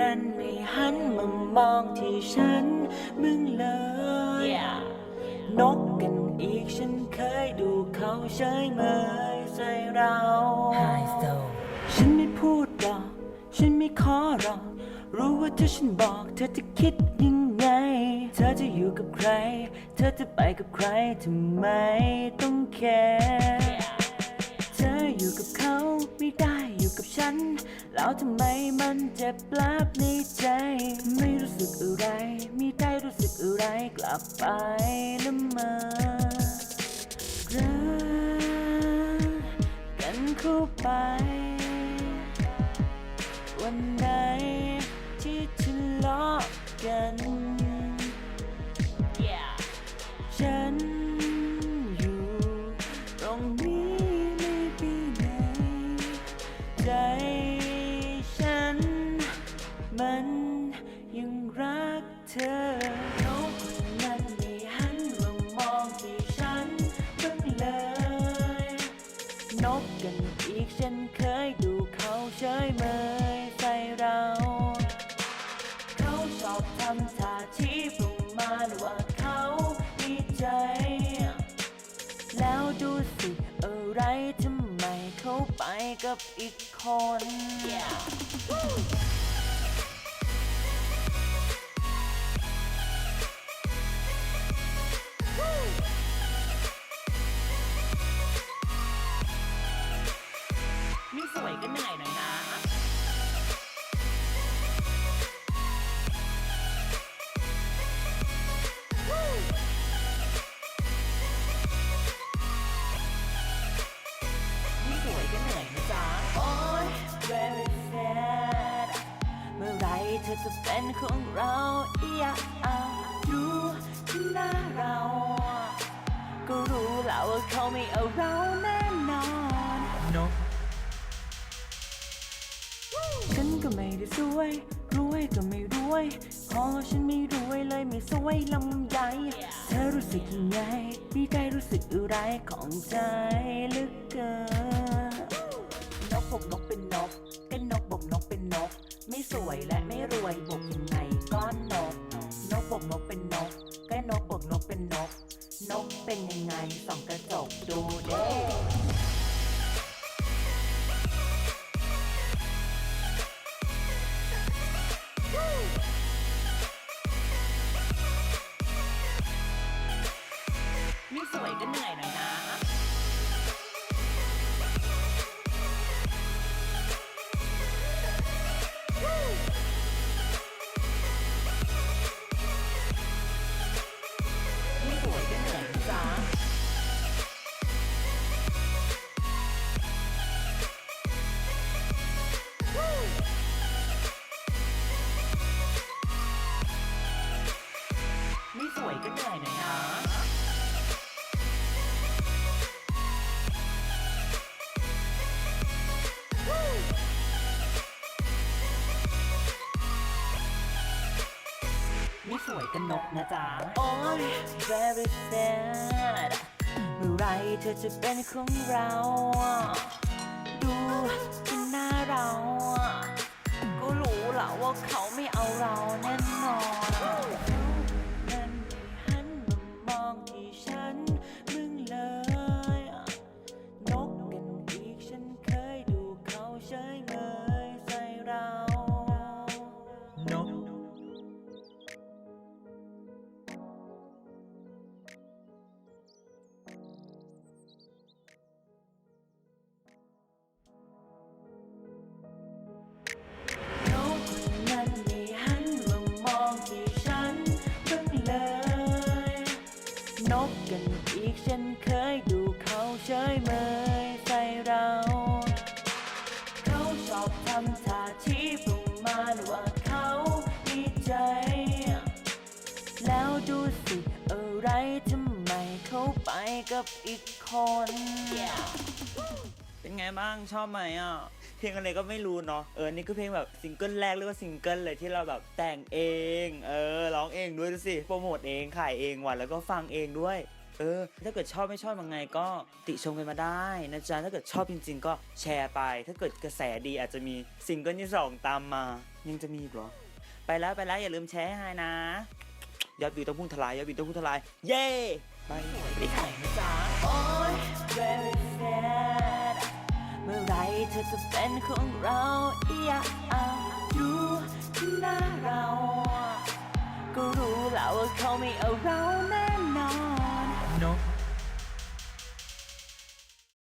นั้นไม่หันมามองที่ฉันมึงเลยนกกันอีกฉันเคยดูเขาเฉยเมยใส่เรา High Soul ฉันไม่พูดหรอกฉันไม่ขอหรอกรู้ว่าถ้าฉันบอกเธอจะคิดยังไง เธอจะอยู่กับใคร เธอจะไปกับใครทำไมต้องแคร์ เธออยู่กับเขาไม่ได้อยู่กับฉัน แล้วทำไมมันเจ็บปลับในใจ ไม่รู้สึกอะไรไม่ได้รู้สึกอะไรกลับไปละเมอรักกันเข้าไป วันไหนที่ทะเลาะกัน ฉันอยู่ตรงนี้ไม่ไปไหนใจ กกันอีกฉันเคยดูเขาเฉยเมยใส่เรา เขาชอบทำท่าทีประมาณว่าเขามีใจ แล้วดูสิอะไรทำไมเขาไปกับอีกคนนี่ ยก็เหนื่อยหน่อยนะนี่สวยก็เหนื่อยนะจ๊ะ โอ้ย very sad เมื่อไหรเธอจะเป็นของเราอยากเอาดูที่หน้าเรา ก็รู้แล้วว่าเขาไม่เอาเราแน่ วยพอฉันไม่รวยเลยไม่สวยลำใหญ่เธอรู้สึกยังไงม่ได้รู้สึกอะไรของใจลึกเกินนกบกนกเป็นนก เป็นนกบกนกเป็นนก ไม่สวยและไม่รวยบกยังไงก้อนนก นกบกนกเป็นนกก็นกบกนกเป็นนก นกเป็นยังไงส่องกระจกดูเด้ นี่สวยก็เหนื่อยหน่อย นี่สวยกันนกนะจ๊ะ โอ้ย very sad เมื่อไหรเธอจะเป็นของเรา ดูที่หน้าเรา ก็รู้แหละว่าเขาไม่เอาเรา ฉันเคยดูเขาเฉยเมยใส่เรา เขาชอบทำท่าทีประมาณว่าเขามีใจ แล้วดูสิอะไรทำไมเขาไปกับอีกคน เป็นไงบ้างชอบไหมอะ เพลงอะไรก็ไม่รู้เนาะ เออ นี่คือเพลงแบบซิงเกิลแรกเรียกว่าซิงเกิลเลยที่เราแบบแต่งเอง เออ ร้องเองด้วยดูสิ โปรโมทเอง ขายเองว่ะ แล้วก็ฟังเองด้วยเอเออ ถ้าเกิดชอบไม่ชอบยังไงก็ติชมกันมาได้นะจ๊ะถ้าเกิดชอบจริง ๆ ก็แชร์ไป ถ้าเกิดกระแสดีอาจจะมีซิงเกิลที่สองตามมา ยังจะมีอีกเหรอ ไปแล้วไปแล้วอย่าลืมแชร์ให้ไฮนะยอดวิวต้องพุ่งทลายยอดวิวต้องพุ่งทลาย เย้ไปไปไหนนะจ๊ะโอ้ย very sad เมื่อไหรเธอจะเป็นของเราอยากเอาดูที่หน้าเรา ก็รู้แล้วว่าเขาไม่เอาเราแน่